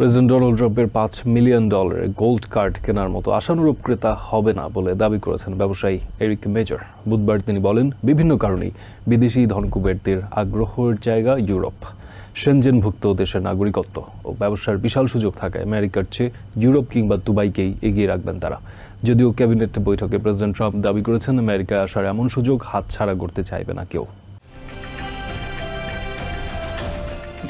President Donald ট্রাম্পের পাঁচ million ডলারের গোল্ড কার্ড কেনার মতো আশানুরূপ ক্রেতা হবে না বলে দাবি করেছেন ব্যবসায়ী এরিক মেজর। বুধবার তিনি বলেন, বিভিন্ন কারণেই বিদেশি ধনকুবেরদের আগ্রহের জায়গা ইউরোপ। সেনজেনভুক্ত দেশের নাগরিকত্ব ও ব্যবসার বিশাল সুযোগ থাকায় আমেরিকার চেয়ে ইউরোপ কিংবা দুবাইকেই এগিয়ে রাখবেন তারা। যদিও ক্যাবিনেট বৈঠকে প্রেসিডেন্ট ট্রাম্প দাবি করেছেন, আমেরিকায় আসার এমন সুযোগ হাতছাড়া করতে চাইবে না কেউ।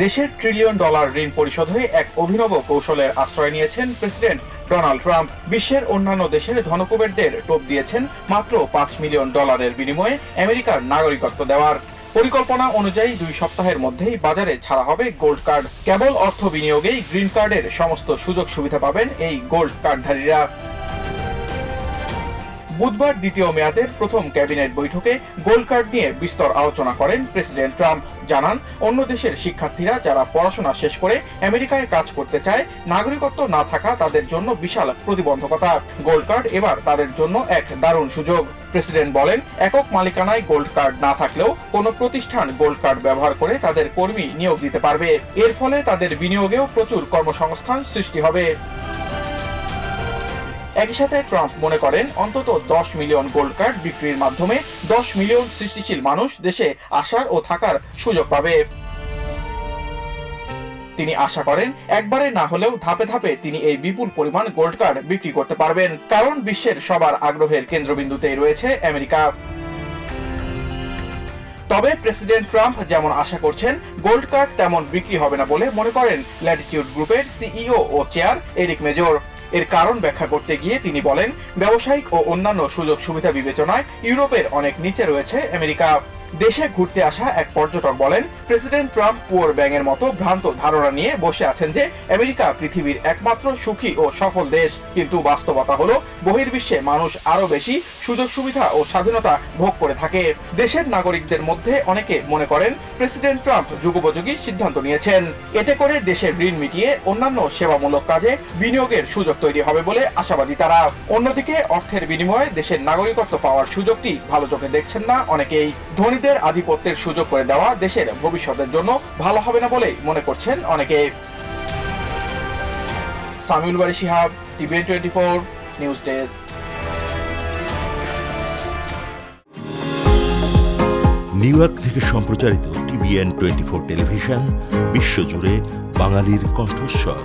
দেশের ট্রিলিয়ন ডলার ঋণ পরিশোধে এক অভিনব কৌশলের আশ্রয় নিয়েছেন প্রেসিডেন্ট ডোনাল্ড ট্রাম্প। বিশ্বের অন্যান্য দেশের ধনকুবেরদের টোপ দিয়েছেন মাত্র পাঁচ মিলিয়ন ডলারের বিনিময়ে আমেরিকার নাগরিকত্ব দেওয়ার। পরিকল্পনা অনুযায়ী দুই সপ্তাহের মধ্যেই বাজারে ছাড়া হবে গোল্ড কার্ড। কেবল অর্থ বিনিয়োগেই গ্রিন কার্ডের সমস্ত সুযোগ সুবিধা পাবেন এই গোল্ড কার্ডধারীরা। বুধবার দ্বিতীয় মেয়াদের প্রথম ক্যাবিনেট বৈঠকে গোল্ড কার্ড নিয়ে বিস্তর আলোচনা করেন প্রেসিডেন্ট ট্রাম্প। জানান, অন্য দেশের শিক্ষার্থীরা যারা পড়াশোনা শেষ করে আমেরিকায় কাজ করতে চায়, নাগরিকত্ব না থাকা তাদের জন্য বিশাল প্রতিবন্ধকতা। গোল্ড কার্ড এবার তাদের জন্য এক দারুণ সুযোগ। প্রেসিডেন্ট বলেন, একক মালিকানায় গোল্ড কার্ড না থাকলেও কোনো প্রতিষ্ঠান গোল্ড কার্ড ব্যবহার করে তাদের কর্মী নিয়োগ দিতে পারবে। এর ফলে তাদের বিনিয়োগেও প্রচুর কর্মসংস্থান সৃষ্টি হবে। একই সাথে ট্রাম্প মনে করেন, অন্তত দশ মিলিয়ন গোল্ড কার্ড বিক্রির মাধ্যমে দশ মিলিয়ন সৃষ্টিশীল মানুষ দেশে আসার ও থাকার সুযোগ পাবে। তিনি আশা করেন, একবারে না হলেও ধাপে ধাপে তিনি এই বিপুল পরিমাণ গোল্ড কার্ড বিক্রি করতে পারবেন, কারণ বিশ্বের সবার আগ্রহের কেন্দ্রবিন্দুতেই রয়েছে আমেরিকা। তবে প্রেসিডেন্ট ট্রাম্প যেমন আশা করছেন, গোল্ড কার্ড তেমন বিক্রি হবে না বলে মনে করেন ল্যাটিটিউড গ্রুপের সিইও ও চেয়ার এরিক মেজর। এর কারণ ব্যাখ্যা করতে গিয়ে তিনি বলেন, ব্যবসায়িক ও অন্যান্য সুযোগ সুবিধা বিবেচনায় ইউরোপের অনেক নিচে রয়েছে আমেরিকা। দেশে ঘুরতে আসা এক পর্যটক বলেন, প্রেসিডেন্ট ট্রাম্প পুয়ার ব্যাঙের মতো ভ্রান্ত ধারণা নিয়ে বসে আছেন যে আমেরিকা পৃথিবীর একমাত্র সুখী ও সফল দেশ। কিন্তু বাস্তবতা হলো, বহির্বিশ্বে মানুষ আরও বেশি সুযোগ সুবিধা ও স্বাধীনতা ভোগ করে থাকে। দেশের নাগরিকদের মধ্যে অনেকে মনে করেন, প্রেসিডেন্ট ট্রাম্প যুগোপযোগী সিদ্ধান্ত নিয়েছেন। এতে করে দেশের ঋণ মিটিয়ে অন্যান্য সেবামূলক কাজে বিনিয়োগের সুযোগ তৈরি হবে বলে আশাবাদী তারা। অন্যদিকে, অর্থের বিনিময়ে দেশের নাগরিকত্ব পাওয়ার সুযোগটি ভালো চোখে দেখছেন না অনেকেই। ধনীদের আধিপত্যের সুযোগ করে দেওয়া দেশের ভবিষ্যতের জন্য ভালো হবে না বলেই মনে করছেন অনেকে। Samiul Bari Shihab, TVN twenty four, news desk. New York থেকে সম্প্রচারিত টিভিএন টোয়েন্টি ফোর টেলিভিশন, বিশ্বজুড়ে বাঙালির কণ্ঠস্বর।